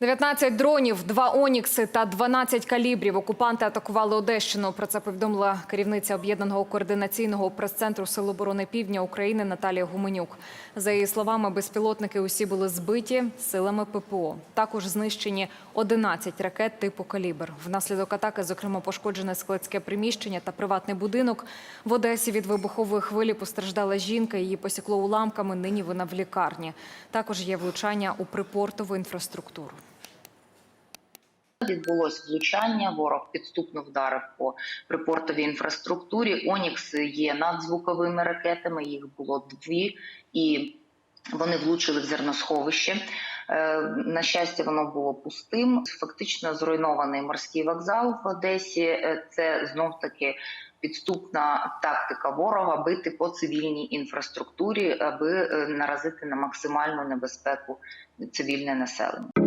19 дронів, два онікси та 12 калібрів. Окупанти атакували Одещину. Про це повідомила керівниця об'єднаного координаційного прес-центру Сил оборони Півдня України Наталія Гуменюк. За її словами, безпілотники усі були збиті силами ППО. Також знищені 11 ракет типу калібр. Внаслідок атаки, зокрема, пошкоджене складське приміщення та приватний будинок. В Одесі від вибухової хвилі постраждала жінка. Її посікло уламками. Нині вона в лікарні. Також є влучання у припортову інфраструктуру. Відбулось влучання. Ворог підступно вдарив по припортовій інфраструктурі. Онікс є надзвуковими ракетами. Їх було дві, і вони влучили в зерносховище. Е, На щастя, воно було пустим. Фактично зруйнований морський вокзал в Одесі. Е, Це знов таки підступна тактика ворога бити по цивільній інфраструктурі, аби е, наразити на максимальну небезпеку цивільне населення.